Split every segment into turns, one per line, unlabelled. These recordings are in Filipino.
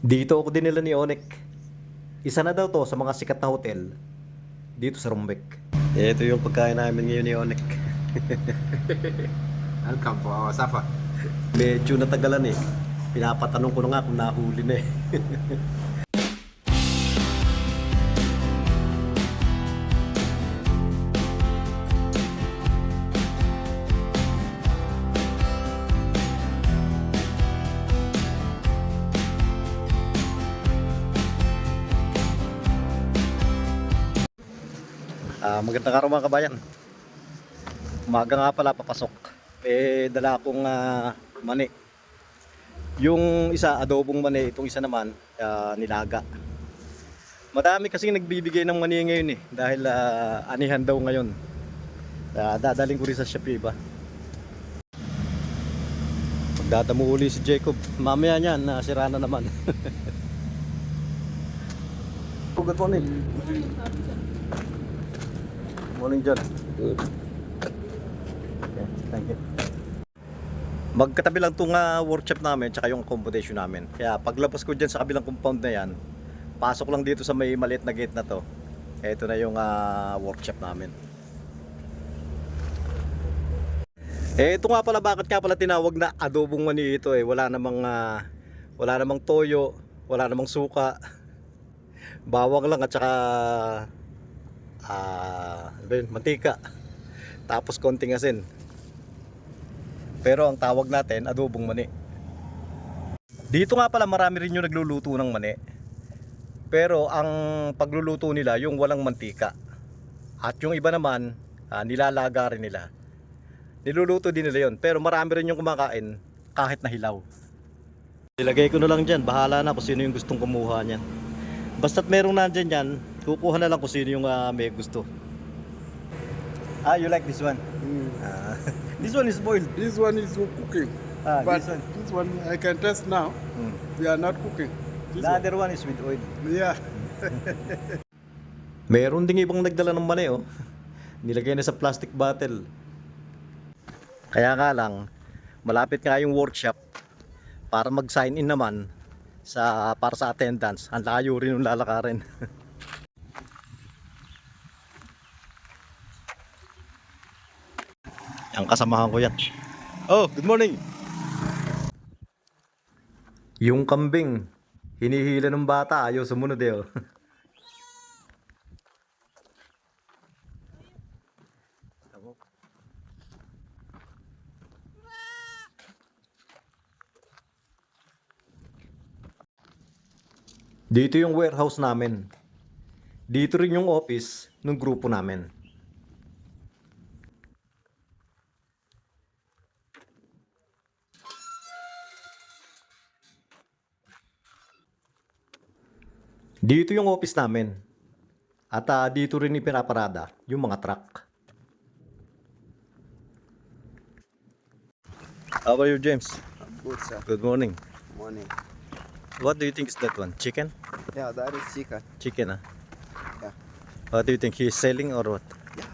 Dito ako dinila ni Onek. Isa na daw to sa mga sikat na hotel dito sa Rumbek. Ito yung pagkain namin ngayon ni Onek.
Welcome po our supper.
Medyo natagalan eh. Pinapatanong ko na nga kung nahuli na eh. Ah, magandang araw mga kabayan. Umaga nga pala papasok. Eh dala akong ah, mani. Yung isa adobong mani, itong isa naman ah, nilaga. Madami kasi nagbibigay ng mani ngayon eh dahil ah, anihan daw ngayon. Uh, dadaling ko rin sa Shopee ba. Pagdadamo uli si Jacob. Mamaya niyan, nasira na naman. Good morning. Morning, John.
Good.
Okay, thank you. Magkatabi lang itong uh, workshop namin tsaka yung accommodation namin. Kaya paglabas ko dyan sa kabilang compound na yan, pasok lang dito sa may maliit na gate na to. Ito na yung ah, workshop namin. Eh ito nga pala bakit nga pala tinawag na adobong mani ito eh. Wala namang ah, wala namang toyo, wala namang suka. Bawang lang at saka ah, yun? mantika. Tapos konting asin. Pero ang tawag natin, adobong mani. Dito nga pala marami rin yung nagluluto ng mani. Pero ang pagluluto nila, yung walang mantika. At yung iba naman, ah, nilalaga rin nila. Niluluto din nila yun. Pero marami rin yung kumakain kahit na hilaw. Ilagay ko na lang dyan. Bahala na kung sino yung gustong kumuha niyan. Basta't merong nandyan yan, kukuha na lang kung sino yung ah, may gusto. Ah, you like this one? Ah, this one is boiled.
This one is cooking.
Ah,
but
this one.
this one I can test now.
Mm.
We are not cooking. This
The other one is with oil.
one. Yeah.
Meron ding ibang nagdala ng mani oh. Nilagay na sa plastic bottle. Kaya nga lang, malapit nga yung workshop para mag-sign in naman sa para sa attendance. Ang layo rin yung lalakarin. Ang kasamahan ko yan. Oh, good morning. Yung kambing, hinihila ng bata, ayaw sumunod eh. Oh. Dito yung warehouse namin. Dito rin yung office ng grupo namin. Dito yung office namin. At ah, dito rin ipinaparada yung mga truck. How are you, James?
Good sir.
Good morning.
Morning.
What do you think is that one? Chicken?
Yeah, that is chicken.
Chicken, ah?
Yeah.
What do you think? He's selling or what?
Yeah.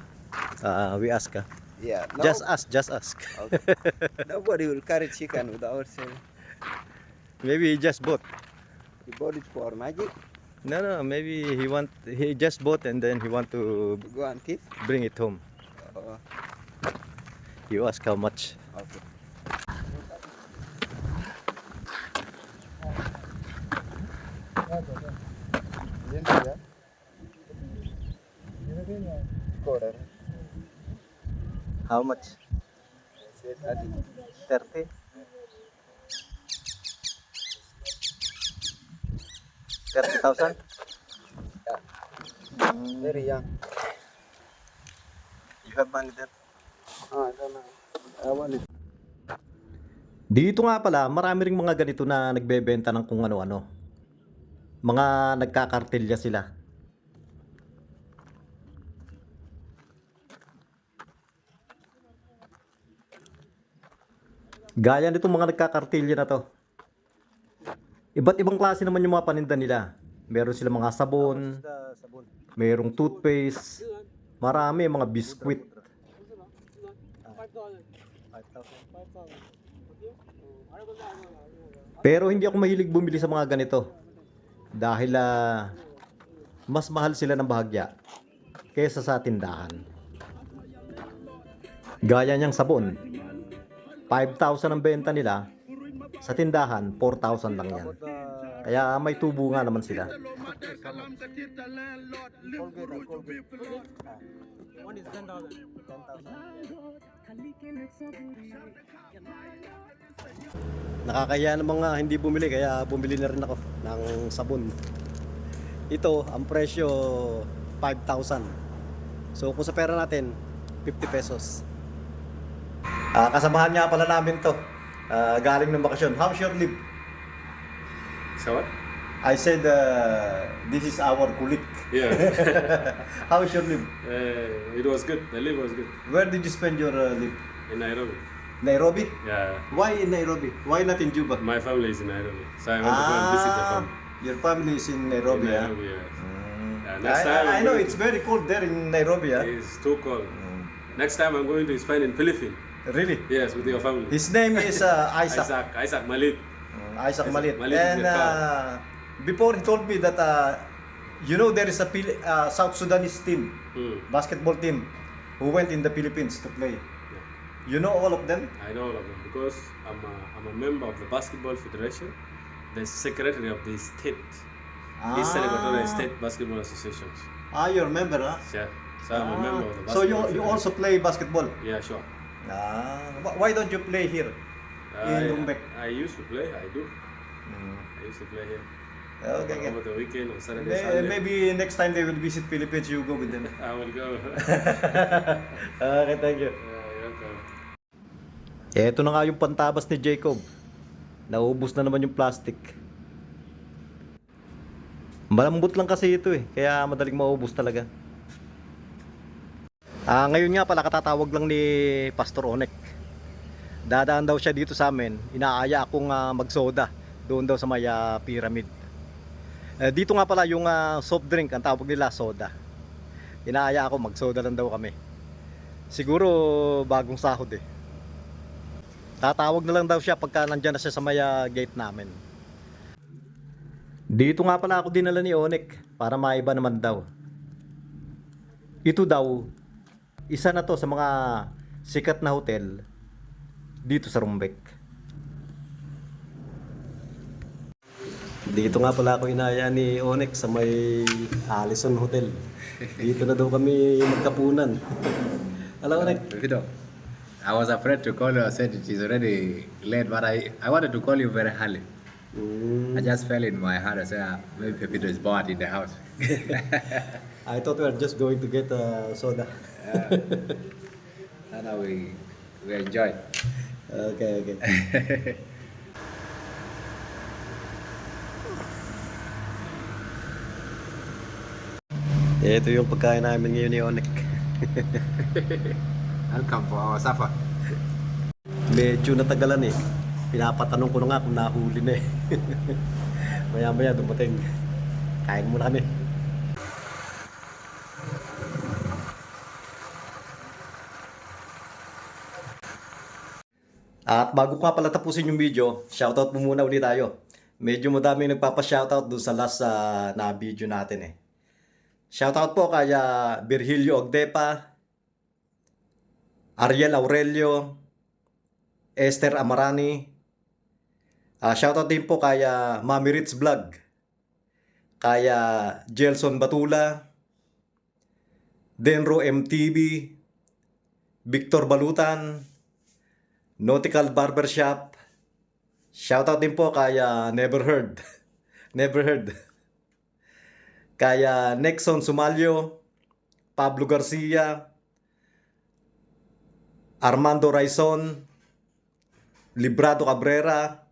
Uh, we ask, ah.
Yeah. No,
Just ask, just ask.
okay. Nobody will carry chicken without saying.
Maybe he just bought.
You bought it for magic.
No, no, maybe he want he just bought and then he want to
go and keep.
bring it home.
Uh,
You ask how much.
okay. Quarter.
How much? Thirty. Thirty thousand.
Very young.
You have money there.
Ah, I don't know. I want it.
Dito nga pala, marami ring mga ganito na nagbebenta ng kung ano-ano. Mga nagkakartelya sila. Gaya nitong mga nagkakartelya na to. Iba't ibang klase naman yung mga paninda nila. Meron sila mga sabon, merong toothpaste, marami mga biskwit. Pero hindi ako mahilig bumili sa mga ganito. Dahil ah, mas mahal sila ng bahagya kaysa sa tindahan. Gaya niyang sabon. 5,000 ang benta nila. Sa tindahan, 4,000 lang yan. Kaya may tubo nga naman sila.
One is 10,000.
Nakakaya ng mga hindi bumili kaya bumili na rin ako ng sabon. Ito, ang presyo 5,000. So kung sa pera natin, 50 pesos. Ah, kasamahan nga pala namin to. Ah, galing ng bakasyon. How's your live?
So what?
I said uh, this is our kulik.
Yeah,
How's your live?
uh, it was good. The live was good
Where did you spend your uh, live?
in Nairobi.
Nairobi?
Yeah,
Why in Nairobi? Why not in Juba?
my family is in Nairobi, so I want to go and visit the family.
your family is in Nairobi,
in
ah?
Nairobi, yeah.
Mm.
Yeah, next
I,
time
I
I'm
know it's very cold there in Nairobi, ah?
It's too cold. Next time I'm going to spend in Philippines.
Really?
Yes, with your family.
His name is uh, Isaac.
Isaac, Isaac Malik.
Mm, Isaac
Isaac
Malit.
Malit
and uh, before he told me that uh, you know there is a Pil- uh, South Sudanese team,
Hmm.
basketball team, who went in the Philippines to play.
Yeah.
You know all of them?
I know all of them because I'm a, I'm a member of the Basketball Federation, the secretary of the state, Eastern Equatorial State Basketball Association.
Ah, you remember, huh?
Yeah, so I'm a member of the
Ah, so you you also play basketball?
Yeah, sure.
Ah, wh- why don't you play here? In
I,
Rumbek.
I used to play, I do.
Mm.
I used to play here.
Okay, okay.
Over the weekend on Saturday,
May-
Sunday.
maybe next time they will visit Philippines, you go with them.
I will go.
okay, thank you.
yeah, you're welcome.
Eto na nga yung pantabas ni Jacob. Naubos na naman yung plastic. Malambot lang kasi ito eh, kaya madaling maubos talaga. Ah, ngayon nga pala katatawag lang ni Pastor Onek. Dadaan daw siya dito sa amin. Inaaya akong ah, magsoda doon daw sa may ah, pyramid. Eh, dito nga pala yung ah, soft drink, ang tawag nila soda. Inaaya ako magsoda lang daw kami. Siguro bagong sahod eh. Tatawag na lang daw siya pagka nandyan na siya sa may ah, gate namin. Dito nga pala ako dinala ni Onek para maiba naman daw. Ito daw, isa na to sa mga sikat na hotel dito sa Rumbek. Dito nga pala ako inaya ni Onek sa may Allison Hotel. Dito na daw kami magkapunan. Alam Onek,
Vito, I was afraid to call you. I said it is already late, but I, I wanted to call you very early. I just felt in my heart. I said, ah, maybe Pepito is bored in the house.
I thought we were just going to get a soda.
and now we, we enjoy.
Okay, okay. Ito yung pagkain namin ngayon ni Onek.
Welcome for our supper.
Medyo natagalan eh. Pinapatanong ko na nga kung nahuli na eh. maya maya dumating. Kain muna kami. At bago nga pala tapusin yung video, shoutout mo muna ulit tayo. Medyo madami nagpapa-shoutout dun sa last ah, na video natin eh. Shoutout po kay ah, Virgilio Ogdepa, Ariel Aurelio, Esther Amarani. Ah, shoutout din po kay ah, Mami Ritz Vlog, kay Jelson Batula, Denro MTV, Victor Balutan, Nautical Barbershop. Shoutout din po kay ah, Never Heard. Never Heard. Kay ah, Nexon Sumalio, Pablo Garcia, Armando Raison, Librado Cabrera,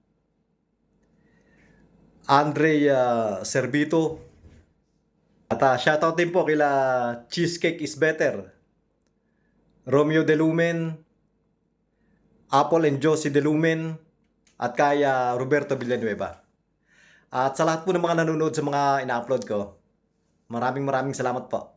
Andre ah, Servito. At ah, shoutout din po kila Cheesecake is Better, Romeo De Lumen, Apple and Josie De Lumen, at kaya Roberto Villanueva. At sa lahat po ng mga nanonood sa mga ina-upload ko, maraming maraming salamat po.